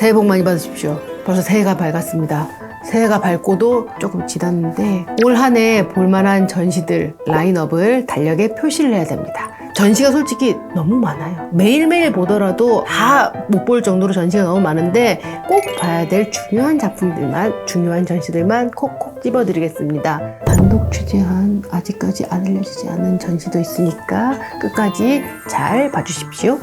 새해 복 많이 받으십시오. 벌써 새해가 밝았습니다. 새해가 밝고도 조금 지났는데 올 한 해 볼만한 전시들 라인업을 달력에 표시를 해야 됩니다. 전시가 솔직히 너무 많아요. 매일매일 보더라도 다 못 볼 정도로 전시가 너무 많은데 꼭 봐야 될 중요한 작품들만, 중요한 전시들만 콕콕 집어드리겠습니다. 단독 취재한 아직까지 안 알려지지 않은 전시도 있으니까 끝까지 잘 봐주십시오.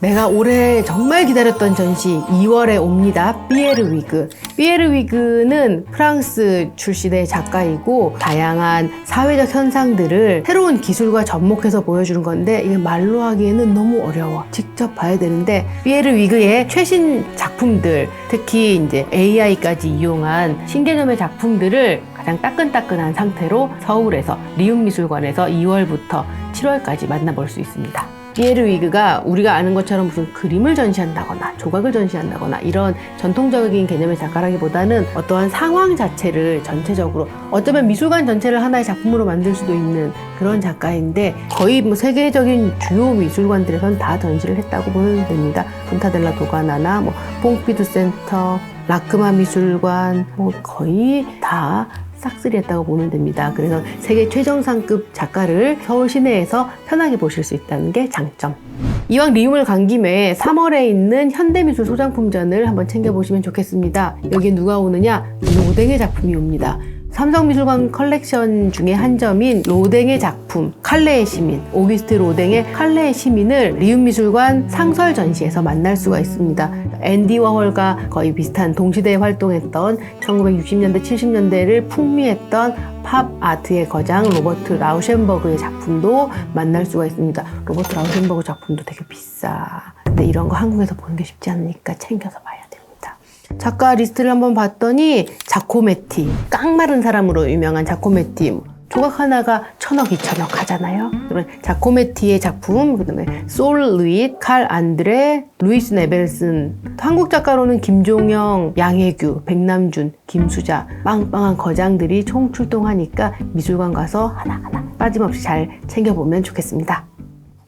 내가 올해 정말 기다렸던 전시 2월에 옵니다. 삐에르 위그. 삐에르 위그는 프랑스 출신의 작가이고 다양한 사회적 현상들을 새로운 기술과 접목해서 보여주는 건데 이게 말로 하기에는 너무 어려워. 직접 봐야 되는데 삐에르 위그의 최신 작품들, 특히 이제 AI까지 이용한 신개념의 작품들을 가장 따끈따끈한 상태로 서울에서 리움미술관에서 2월부터 7월까지 만나볼 수 있습니다. 피에르 위그가 우리가 아는 것처럼 무슨 그림을 전시한다거나 조각을 전시한다거나 이런 전통적인 개념의 작가라기보다는 어떠한 상황 자체를 전체적으로 어쩌면 미술관 전체를 하나의 작품으로 만들 수도 있는 그런 작가인데 거의 뭐 세계적인 주요 미술관들에선 다 전시를 했다고 보면 됩니다. 폰타델라 도가나나 뭐 퐁피두 센터, 라크마 미술관 뭐 거의 다 싹쓸이 했다고 보면 됩니다. 그래서 세계 최정상급 작가를 서울 시내에서 편하게 보실 수 있다는 게 장점. 이왕 리움을 간 김에 3월에 있는 현대미술 소장품전을 한번 챙겨보시면 좋겠습니다. 여기 누가 오느냐? 노댕의 작품이 옵니다. 삼성미술관 컬렉션 중에 한 점인 로댕의 작품 칼레의 시민 오기스트 로댕의 칼레의 시민을 리움미술관 상설 전시에서 만날 수가 있습니다. 앤디 워홀과 거의 비슷한 동시대에 활동했던 1960년대 70년대를 풍미했던 팝 아트의 거장 로버트 라우셴버그의 작품도 만날 수가 있습니다. 로버트 라우셴버그 작품도 되게 비싸. 근데 이런 거 한국에서 보는 게 쉽지 않으니까 챙겨서 봐야. 작가 리스트를 한번 봤더니 자코메티 깡마른 사람으로 유명한 자코메티 조각 하나가 천억, 이천억 하잖아요. 그러면 자코메티의 작품, 그 다음에 솔 루잇, 칼 안드레, 루이스 네벨슨, 한국 작가로는 김종영, 양혜규, 백남준, 김수자, 빵빵한 거장들이 총 출동하니까 미술관 가서 하나하나 빠짐없이 잘 챙겨보면 좋겠습니다.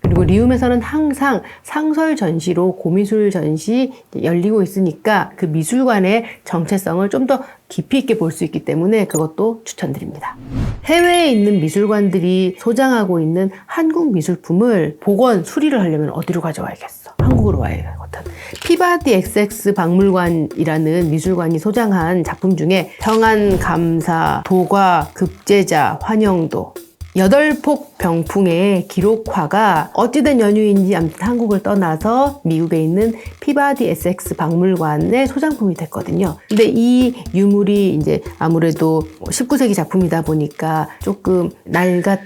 그리고 리움에서는 항상 상설 전시로 고미술 전시 열리고 있으니까 그 미술관의 정체성을 좀 더 깊이 있게 볼 수 있기 때문에 그것도 추천드립니다. 해외에 있는 미술관들이 소장하고 있는 한국 미술품을 복원, 수리를 하려면 어디로 가져와야겠어? 한국으로 와야 하거든. 피바디 XX 박물관이라는 미술관이 소장한 작품 중에 평안 감사, 도과, 급제자, 환영도, 여덟폭 병풍의 기록화가 어찌된 연유인지 아무튼 한국을 떠나서 미국에 있는 피바디 SX 박물관의 소장품이 됐거든요. 근데 이 유물이 이제 아무래도 19세기 작품이다 보니까 조금 낡았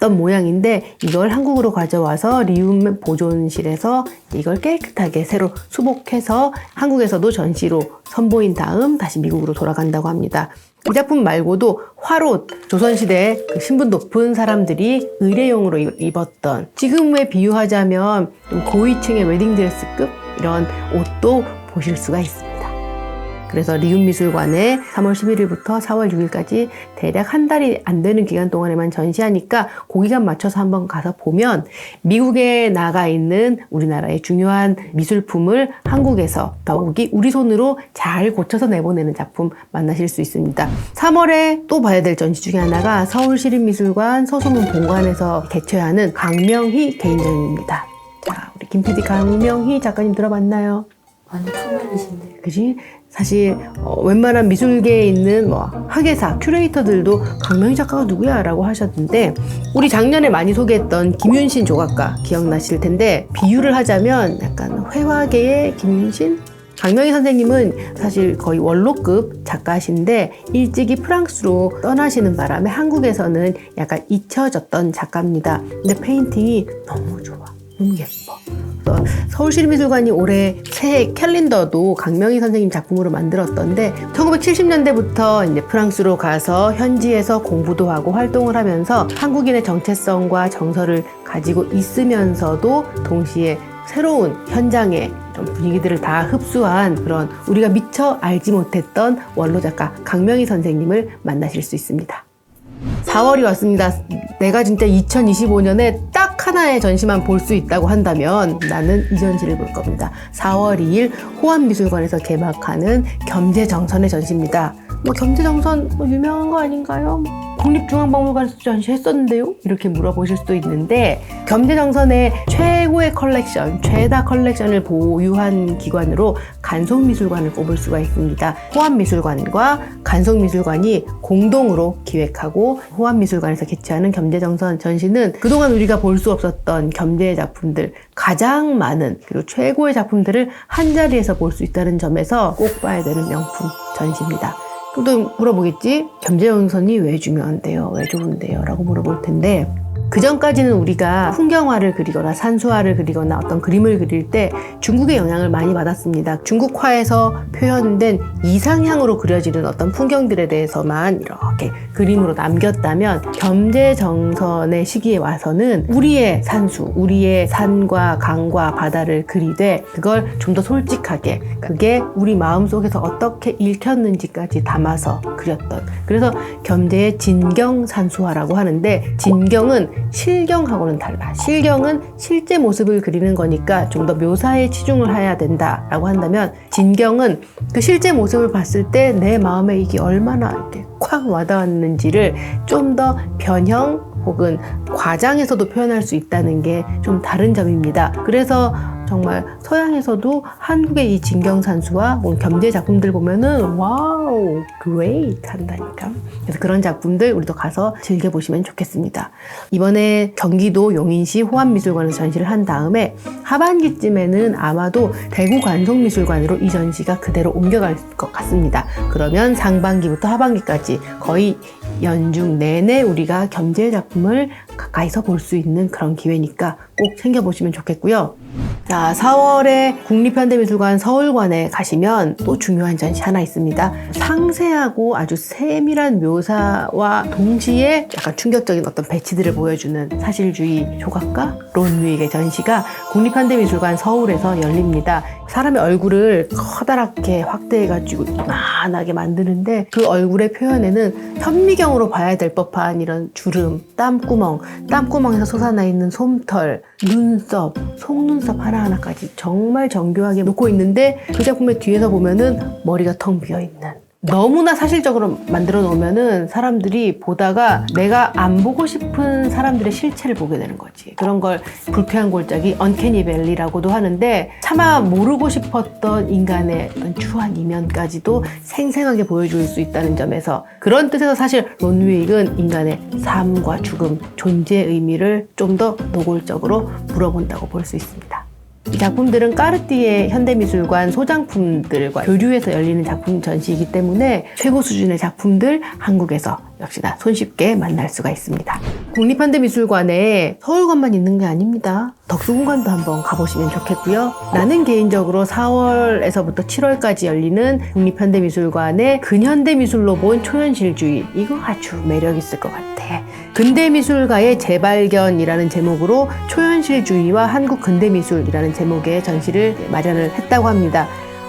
던 모양인데 이걸 한국으로 가져와서 리움 보존실에서 이걸 깨끗하게 새로 수복해서 한국에서도 전시로 선보인 다음 다시 미국으로 돌아간다고 합니다. 이 작품 말고도 화롯, 조선시대 그 신분 높은 사람들이 의례용으로 입었던 지금에 비유하자면 좀 고위층의 웨딩드레스급 이런 옷도 보실 수가 있습니다. 그래서 리움미술관에 3월 11일부터 4월 6일까지 대략 한 달이 안 되는 기간 동안에만 전시하니까 그 기간 맞춰서 한번 가서 보면 미국에 나가 있는 우리나라의 중요한 미술품을 한국에서 더욱이 우리 손으로 잘 고쳐서 내보내는 작품 만나실 수 있습니다. 3월에 또 봐야 될 전시 중에 하나가 서울시립미술관 서소문 본관에서 개최하는 강명희 개인전입니다. 자, 우리 김PD 강명희 작가님 들어봤나요? 많이 초면이신데. 그지? 사실 어, 웬만한 미술계에 있는 뭐 학예사, 큐레이터들도 강명희 작가가 누구야? 라고 하셨는데 우리 작년에 많이 소개했던 김윤신 조각가 기억나실 텐데 비유를 하자면 약간 회화계의 김윤신? 강명희 선생님은 사실 거의 원로급 작가신데 일찍이 프랑스로 떠나시는 바람에 한국에서는 약간 잊혀졌던 작가입니다. 근데 페인팅이 너무 좋아. 너무 예뻐. 서울시립미술관이 올해 새 캘린더도 강명희 선생님 작품으로 만들었던데 1970년대부터 이제 프랑스로 가서 현지에서 공부도 하고 활동을 하면서 한국인의 정체성과 정서를 가지고 있으면서도 동시에 새로운 현장의 분위기들을 다 흡수한 그런 우리가 미처 알지 못했던 원로 작가 강명희 선생님을 만나실 수 있습니다. 4월이 왔습니다. 내가 진짜 2025년에 딱 하나의 전시만 볼 수 있다고 한다면 나는 이 전시를 볼 겁니다. 4월 2일 호암미술관에서 개막하는 겸재정선의 전시입니다. 뭐 겸재정선 뭐 유명한 거 아닌가요? 국립중앙박물관에서 전시했었는데요? 이렇게 물어보실 수도 있는데 겸재정선의 최고의 컬렉션, 최다 컬렉션을 보유한 기관으로 간송미술관을 꼽을 수가 있습니다. 호암미술관과 간송미술관이 공동으로 기획하고 호암미술관에서 개최하는 겸재정선 전시는 그동안 우리가 볼 수 없었던 겸재의 작품들 가장 많은 그리고 최고의 작품들을 한 자리에서 볼 수 있다는 점에서 꼭 봐야 되는 명품 전시입니다. 또 물어보겠지? 겸재정선이 왜 중요한데요? 왜 좋은데요? 라고 물어볼 텐데 그 전까지는 우리가 풍경화를 그리거나 산수화를 그리거나 어떤 그림을 그릴 때 중국의 영향을 많이 받았습니다. 중국화에서 표현된 이상향으로 그려지는 어떤 풍경들에 대해서만 이렇게 그림으로 남겼다면 겸재 정선의 시기에 와서는 우리의 산수, 우리의 산과 강과 바다를 그리되 그걸 좀 더 솔직하게 그게 우리 마음 속에서 어떻게 읽혔는지까지 담아서 그렸던 그래서 겸재의 진경 산수화라고 하는데 진경은 실경하고는 달라. 실경은 실제 모습을 그리는 거니까 좀 더 묘사에 치중을 해야 된다라고 한다면 진경은 그 실제 모습을 봤을 때 내 마음에 이게 얼마나 이렇게 콱 와닿았는지를 좀 더 변형 혹은 과장해서도 표현할 수 있다는 게 좀 다른 점입니다. 그래서 정말 서양에서도 한국의 이 진경산수와 뭐 겸재 작품들 보면은 와우, great 한다니까. 그래서 그런 작품들 우리도 가서 즐겨보시면 좋겠습니다. 이번에 경기도 용인시 호암미술관에서 전시를 한 다음에 하반기쯤에는 아마도 대구 관송미술관으로 이 전시가 그대로 옮겨갈 것 같습니다. 그러면 상반기부터 하반기까지 거의 연중 내내 우리가 겸재 작품을 가까이서 볼 수 있는 그런 기회니까 꼭 챙겨보시면 좋겠고요. 자, 4월에 국립현대미술관 서울관에 가시면 또 중요한 전시 하나 있습니다. 상세하고 아주 세밀한 묘사와 동시에 약간 충격적인 어떤 배치들을 보여주는 사실주의 조각가 론위익의 전시가 국립현대미술관 서울에서 열립니다. 사람의 얼굴을 커다랗게 확대해가지고 이만하게 만드는데 그 얼굴의 표현에는 현미경으로 봐야 될 법한 이런 주름, 땀구멍, 땀구멍에서 솟아나 있는 솜털, 눈썹, 속눈썹 하나하나까지 정말 정교하게 놓고 있는데 그 작품의 뒤에서 보면은 머리가 텅 비어 있는 너무나 사실적으로 만들어 놓으면은 사람들이 보다가 내가 안 보고 싶은 사람들의 실체를 보게 되는 거지. 그런 걸 불쾌한 골짜기 언캐니 벨리라고도 하는데 차마 모르고 싶었던 인간의 어떤 추한 이면까지도 생생하게 보여줄 수 있다는 점에서 그런 뜻에서 사실 론위익은 인간의 삶과 죽음, 존재의 의미를 좀 더 노골적으로 물어본다고 볼 수 있습니다. 이 작품들은 까르띠에 현대미술관 소장품들과 교류해서 열리는 작품 전시이기 때문에 최고 수준의 작품들 한국에서 역시나 손쉽게 만날 수가 있습니다. 국립현대미술관에 서울관만 있는 게 아닙니다. 덕수궁관도 한번 가보시면 좋겠고요. 나는 개인적으로 4월에서부터 7월까지 열리는 국립현대미술관의 근현대미술로 본 초현실주의 이거 아주 매력 있을 것 같아. 근대미술가의 재발견이라는 제목으로 초현실주의와 한국 근대미술이라는 제목의 전시를 마련을 했다고 합니다.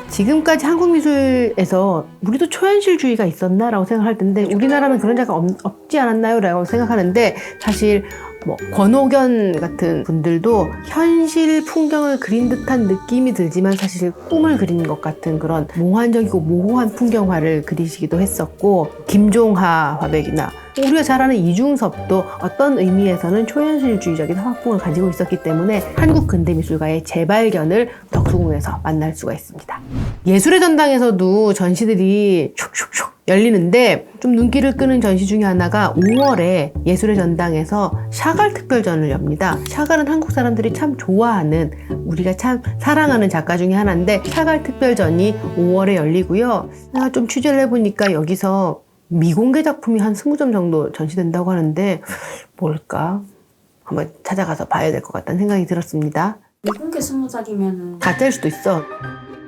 지금까지 한국 미술에서 우리도 초현실주의가 있었나라고 생각할 텐데 우리나라는 그런 작가 없, 없지 않았나요 라고 생각하는데 사실 뭐 권옥연 같은 분들도 현실 풍경을 그린 듯한 느낌이 들지만 사실 꿈을 그리는 것 같은 그런 몽환적이고 모호한 풍경화를 그리시기도 했었고 김종하 화백이나 우리가 잘 아는 이중섭도 어떤 의미에서는 초현실주의적인 화풍을 가지고 있었기 때문에 한국 근대 미술가의 재발견을 덕수궁에서 만날 수가 있습니다. 예술의 전당에서도 전시들이 슉슉슉 열리는데 좀 눈길을 끄는 전시 중에 하나가 5월에 예술의 전당에서 샤갈 특별전을 엽니다. 샤갈은 한국 사람들이 참 좋아하는 우리가 참 사랑하는 작가 중에 하나인데 샤갈 특별전이 5월에 열리고요. 내가 좀 취재를 해보니까 여기서 미공개 작품이 한 20점 정도 전시된다고 하는데 뭘까? 한번 찾아가서 봐야 될 것 같다는 생각이 들었습니다. 미국의 스무작이면은 가짜일 수도 있어.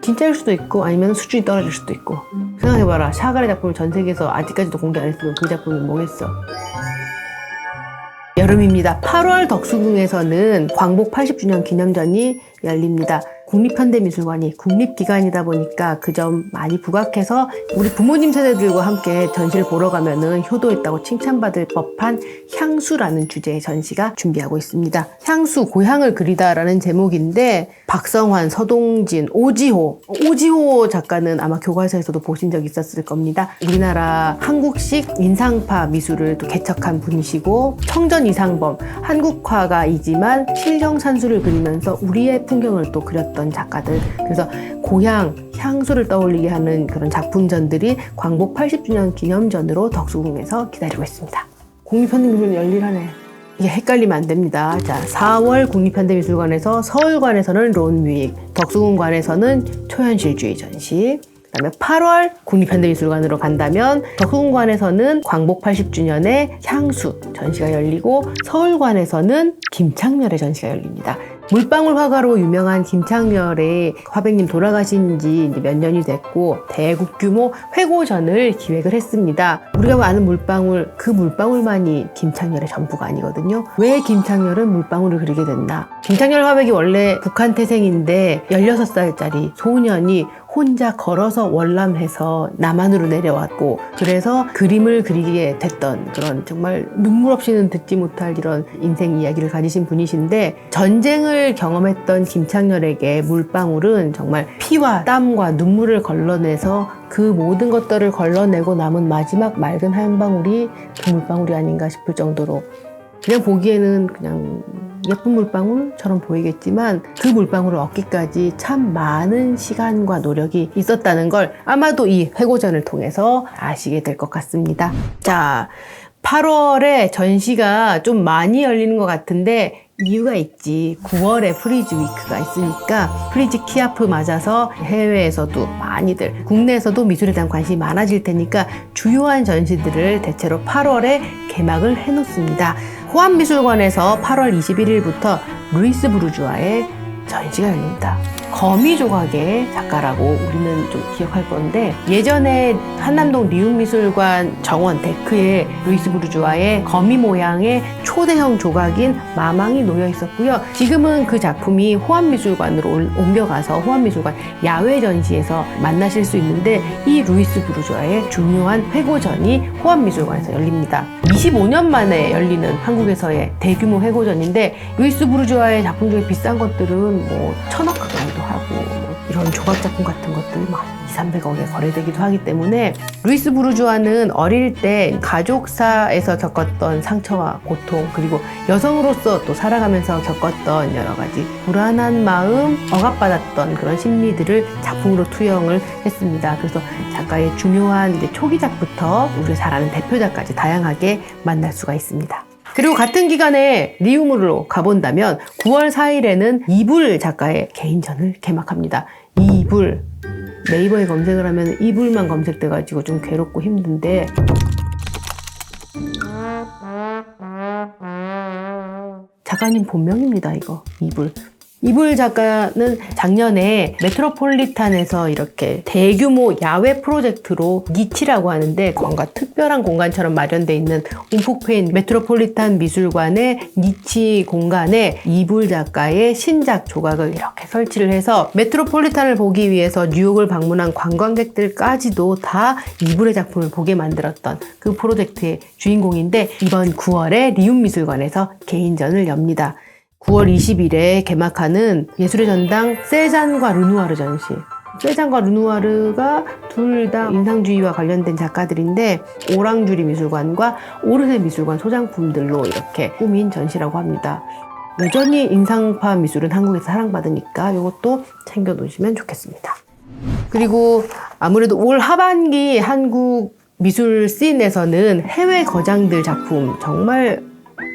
진짜일 수도 있고 아니면 수준이 떨어질 수도 있고. 생각해봐라. 샤갈의 작품을 전 세계에서 아직까지도 공개 안 했으면 그 작품이 뭐겠어. 여름입니다. 8월 덕수궁에서는 광복 80주년 기념전이 열립니다. 국립현대미술관이 국립기관이다 보니까 그 점 많이 부각해서 우리 부모님 세대들과 함께 전시를 보러 가면은 효도했다고 칭찬받을 법한 향수라는 주제의 전시가 준비하고 있습니다. 향수 고향을 그리다라는 제목인데 박성환, 서동진, 오지호, 오지호 작가는 아마 교과서에서도 보신 적 있었을 겁니다. 우리나라 한국식 인상파 미술을 또 개척한 분이시고 청전 이상범, 한국화가이지만 실경산수를 그리면서 우리의 풍경을 또 그렸던 작가들. 그래서 고향, 향수를 떠올리게 하는 그런 작품전들이 광복 80주년 기념전으로 덕수궁에서 기다리고 있습니다. 국립현대미술관 열일하네. 이게 헷갈리면 안 됩니다. 자, 4월 국립현대미술관에서 서울관에서는 론뮤익, 덕수궁관에서는 초현실주의 전시, 그다음에 8월 국립현대미술관으로 간다면 덕수궁관에서는 광복 80주년의 향수 전시가 열리고 서울관에서는 김창렬의 전시가 열립니다. 물방울 화가로 유명한 김창렬의 화백님 돌아가신 지 몇 년이 됐고 대국 규모 회고전을 기획을 했습니다. 우리가 아는 물방울 그 물방울만이 김창렬의 전부가 아니거든요. 왜 김창렬은 물방울을 그리게 됐나? 김창렬 화백이 원래 북한 태생인데 16살짜리 소년이 혼자 걸어서 월남해서 남한으로 내려왔고 그래서 그림을 그리게 됐던 그런 정말 눈물 없이는 듣지 못할 이런 인생 이야기를 가지신 분이신데 전쟁을 경험했던 김창렬에게 물방울은 정말 피와 땀과 눈물을 걸러내서 그 모든 것들을 걸러내고 남은 마지막 맑은 한 방울이 그 물방울이 아닌가 싶을 정도로 그냥 보기에는 그냥 예쁜 물방울처럼 보이겠지만 그 물방울을 얻기까지 참 많은 시간과 노력이 있었다는 걸 아마도 이 회고전을 통해서 아시게 될 것 같습니다. 자, 8월에 전시가 좀 많이 열리는 것 같은데 이유가 있지. 9월에 프리즈 위크가 있으니까 프리즈 키아프 맞아서 해외에서도 많이들 국내에서도 미술에 대한 관심이 많아질 테니까 주요한 전시들을 대체로 8월에 개막을 해놓습니다. 호암미술관에서 8월 21일부터 루이스 브루주아의 전시가 열립니다. 거미 조각의 작가라고 우리는 좀 기억할 건데 예전에 한남동 리움미술관 정원 데크에 루이스 브루주아의 거미 모양의 초대형 조각인 마망이 놓여 있었고요. 지금은 그 작품이 호암미술관으로 올- 옮겨가서 호암미술관 야외 전시에서 만나실 수 있는데 이 루이스 브루주아의 중요한 회고전이 호암미술관에서 열립니다. 25년 만에 열리는 한국에서의 대규모 회고전인데 루이스 브루주아의 작품 중에 비싼 것들은 뭐 천억 가까이도 하고 뭐 이런 조각 작품 같은 것들 막 2, 300억에 거래되기도 하기 때문에 루이스 브루주아는 어릴 때 가족사에서 겪었던 상처와 고통 그리고 여성으로서 또 살아가면서 겪었던 여러 가지 불안한 마음 억압받았던 그런 심리들을 작품으로 투영을 했습니다. 그래서 작가의 중요한 초기작부터 우리가 잘 아는 대표작까지 다양하게 만날 수가 있습니다. 그리고 같은 기간에 리움으로 가본다면 9월 4일에는 이불 작가의 개인전을 개막합니다. 이불. 네이버에 검색을 하면 이불만 검색돼가지고 좀 괴롭고 힘든데. 작가님 본명입니다 이거. 이불 이불 작가는 작년에 메트로폴리탄에서 이렇게 대규모 야외 프로젝트로 니치라고 하는데 뭔가 특별한 공간처럼 마련되어 있는 움푹 패인 메트로폴리탄 미술관의 니치 공간에 이불 작가의 신작 조각을 이렇게 설치를 해서 메트로폴리탄을 보기 위해서 뉴욕을 방문한 관광객들까지도 다 이불의 작품을 보게 만들었던 그 프로젝트의 주인공인데 이번 9월에 리움 미술관에서 개인전을 엽니다. 9월 20일에 개막하는 예술의 전당 세잔과 르누아르 전시. 세잔과 르누아르가 둘 다 인상주의와 관련된 작가들인데 오랑주리 미술관과 오르세 미술관 소장품들로 이렇게 꾸민 전시라고 합니다. 여전히 인상파 미술은 한국에서 사랑받으니까 이것도 챙겨 놓으시면 좋겠습니다. 그리고 아무래도 올 하반기 한국 미술 씬에서는 해외 거장들 작품 정말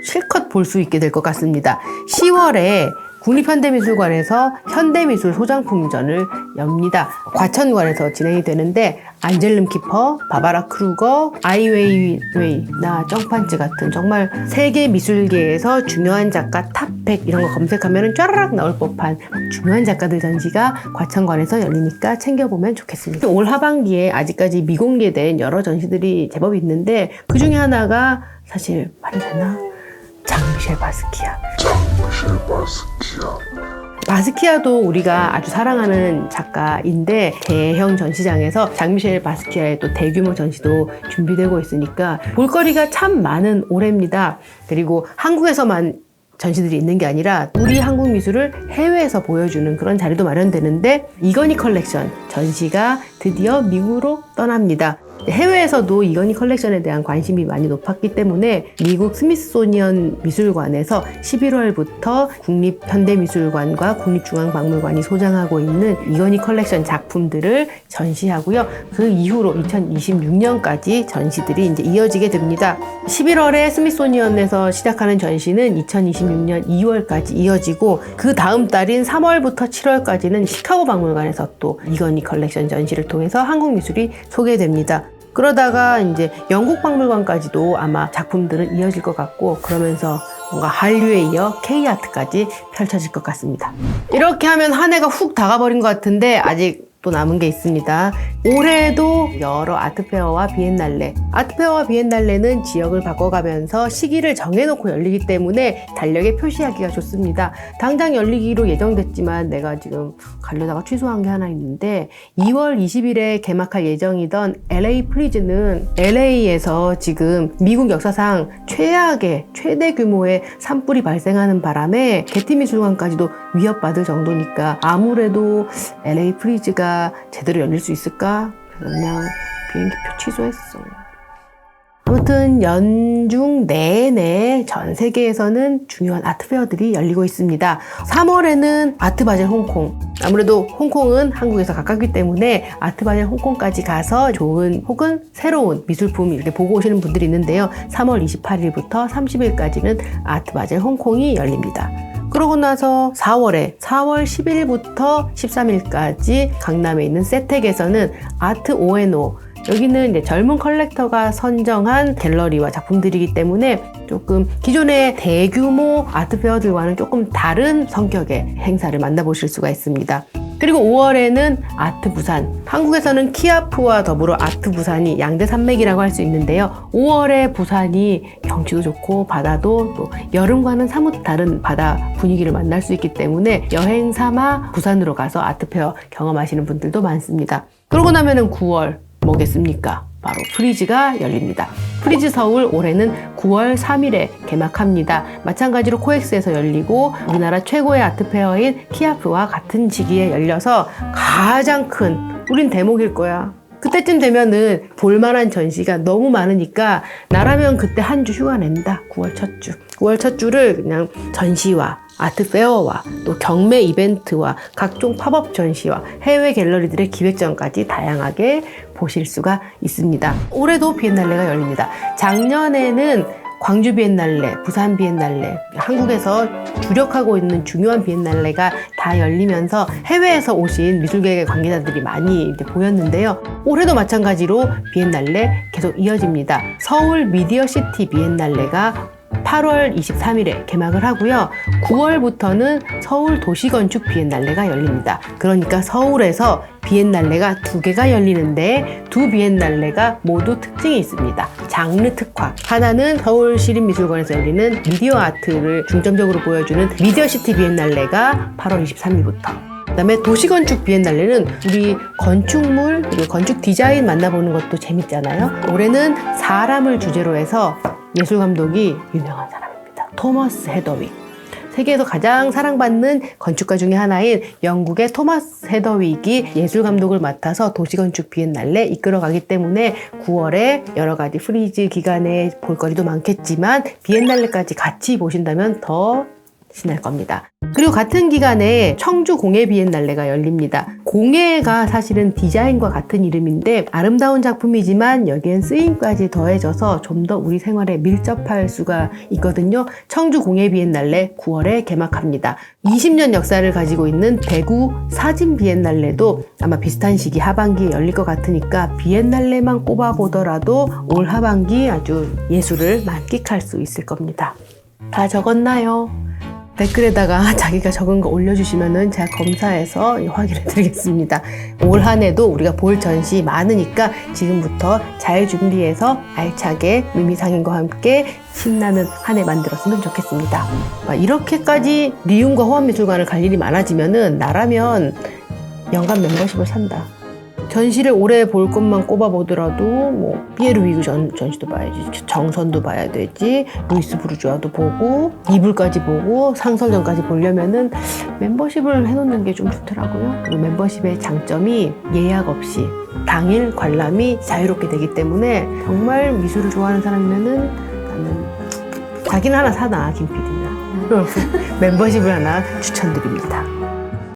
실컷 볼 수 있게 될 것 같습니다. 10월에 국립현대미술관에서 현대미술 소장품전을 엽니다. 과천관에서 진행이 되는데 안젤름 키퍼, 바바라 크루거, 아이웨이웨이나 정판츠 같은 정말 세계 미술계에서 중요한 작가 탑 100 이런 거 검색하면 쫘라락 나올 법한 중요한 작가들 전시가 과천관에서 열리니까 챙겨보면 좋겠습니다. 올 하반기에 아직까지 미공개된 여러 전시들이 제법 있는데 그 중에 하나가 사실 말이 되나? 장미셸 바스키아. 바스키아도 우리가 아주 사랑하는 작가인데 대형 전시장에서 장미셸 바스키아의 또 대규모 전시도 준비되고 있으니까 볼거리가 참 많은 올해입니다. 그리고 한국에서만 전시들이 있는 게 아니라 우리 한국 미술을 해외에서 보여주는 그런 자리도 마련되는데 이건희 컬렉션 전시가 드디어 미국으로 떠납니다. 해외에서도 이건희 컬렉션에 대한 관심이 많이 높았기 때문에 미국 스미소니언 미술관에서 11월부터 국립현대미술관과 국립중앙박물관이 소장하고 있는 이건희 컬렉션 작품들을 전시하고요. 그 이후로 2026년까지 전시들이 이제 이어지게 됩니다. 11월에 스미소니언에서 시작하는 전시는 2026년 2월까지 이어지고 그 다음 달인 3월부터 7월까지는 시카고 박물관에서 또 이건희 컬렉션 전시를 통해서 한국 미술이 소개됩니다. 그러다가 이제 영국 박물관까지도 아마 작품들은 이어질 것 같고 그러면서 뭔가 한류에 이어 K아트까지 펼쳐질 것 같습니다. 이렇게 하면 한 해가 훅 다가버린 것 같은데 아직 또 남은 게 있습니다. 올해도 여러 아트페어와 비엔날레. 아트페어와 비엔날레는 지역을 바꿔가면서 시기를 정해놓고 열리기 때문에 달력에 표시하기가 좋습니다. 당장 열리기로 예정됐지만 내가 지금 가려다가 취소한 게 하나 있는데 2월 20일에 개막할 예정이던 LA 프리즈는 LA에서 지금 미국 역사상 최악의 최대 규모의 산불이 발생하는 바람에 게티미술관까지도 위협받을 정도니까 아무래도 LA 프리즈가 제대로 열릴 수 있을까? 그래서 비행기표 취소했어. 아무튼 연중 내내 전 세계에서는 중요한 아트페어들이 열리고 있습니다. 3월에는 아트바젤 홍콩. 아무래도 홍콩은 한국에서 가깝기 때문에 아트바젤 홍콩까지 가서 좋은 혹은 새로운 미술품 이렇게 보고 오시는 분들이 있는데요. 3월 28일부터 30일까지는 아트바젤 홍콩이 열립니다. 그러고 나서 4월에 4월 10일부터 13일까지 강남에 있는 세텍에서는 아트 오에노 여기는 이제 젊은 컬렉터가 선정한 갤러리와 작품들이기 때문에 조금 기존의 대규모 아트페어들과는 조금 다른 성격의 행사를 만나보실 수가 있습니다. 그리고 5월에는 아트 부산. 한국에서는 키아프와 더불어 아트 부산이 양대 산맥이라고 할 수 있는데요. 5월에 부산이 경치도 좋고 바다도 또 여름과는 사뭇 다른 바다 분위기를 만날 수 있기 때문에 여행 삼아 부산으로 가서 아트페어 경험하시는 분들도 많습니다. 그러고 나면은 9월 뭐겠습니까? 바로 프리즈가 열립니다. 프리즈 서울 올해는 9월 3일에 개막합니다. 마찬가지로 코엑스에서 열리고 우리나라 최고의 아트페어인 키아프와 같은 시기에 열려서 가장 큰 우린 대목일 거야. 그때쯤 되면은 볼만한 전시가 너무 많으니까 나라면 그때 한 주 휴가 낸다. 9월 첫 주. 9월 첫 주를 그냥 전시와 아트 페어와 또 경매 이벤트와 각종 팝업 전시와 해외 갤러리들의 기획전까지 다양하게 보실 수가 있습니다. 올해도 비엔날레가 열립니다. 작년에는 광주 비엔날레, 부산 비엔날레, 한국에서 주력하고 있는 중요한 비엔날레가 다 열리면서 해외에서 오신 미술계 관계자들이 많이 보였는데요. 올해도 마찬가지로 비엔날레 계속 이어집니다. 서울 미디어 시티 비엔날레가 8월 23일에 개막을 하고요. 9월부터는 서울 도시건축 비엔날레가 열립니다. 그러니까 서울에서 비엔날레가 두 개가 열리는데 두 비엔날레가 모두 특징이 있습니다. 장르 특화. 하나는 서울 시립미술관에서 열리는 미디어 아트를 중점적으로 보여주는 미디어시티 비엔날레가 8월 23일부터. 그다음에 도시건축 비엔날레는 우리 건축물 그리고 건축 디자인 만나보는 것도 재밌잖아요. 올해는 사람을 주제로 해서 예술 감독이 유명한 사람입니다. 토머스 헤더윅. 세계에서 가장 사랑받는 건축가 중에 하나인 영국의 토마스 헤더윅이 예술 감독을 맡아서 도시 건축 비엔날레 이끌어가기 때문에 9월에 여러 가지 프리즈 기간에 볼거리도 많겠지만 비엔날레까지 같이 보신다면 더 신날 겁니다. 그리고 같은 기간에 청주 공예 비엔날레가 열립니다. 공예가 사실은 디자인과 같은 이름인데 아름다운 작품이지만 여기엔 쓰임까지 더해져서 좀 더 우리 생활에 밀접할 수가 있거든요. 청주 공예 비엔날레 9월에 개막합니다. 20년 역사를 가지고 있는 대구 사진 비엔날레도 아마 비슷한 시기 하반기에 열릴 것 같으니까 비엔날레만 꼽아보더라도 올 하반기 아주 예술을 만끽할 수 있을 겁니다. 다 적었나요? 댓글에다가 자기가 적은 거 올려주시면은 제가 검사해서 확인해 드리겠습니다. 올 한 해도 우리가 볼 전시 많으니까 지금부터 잘 준비해서 알차게 의미상인과 함께 신나는 한 해 만들었으면 좋겠습니다. 아, 이렇게까지 리움과 호암미술관을 갈 일이 많아지면은 나라면 연간 멤버십을 산다. 전시를 오래 볼 것만 꼽아보더라도 뭐 피에르 위그 전, 전시도 봐야지 정선도 봐야 되지 루이스 부르주아도 보고 이불까지 보고 상설전까지 보려면은 멤버십을 해놓는 게 좀 좋더라고요. 그리고 멤버십의 장점이 예약 없이 당일 관람이 자유롭게 되기 때문에 정말 미술을 좋아하는 사람이면은 나는 자기는 하나 사나 김 PD는. 멤버십을 하나 추천드립니다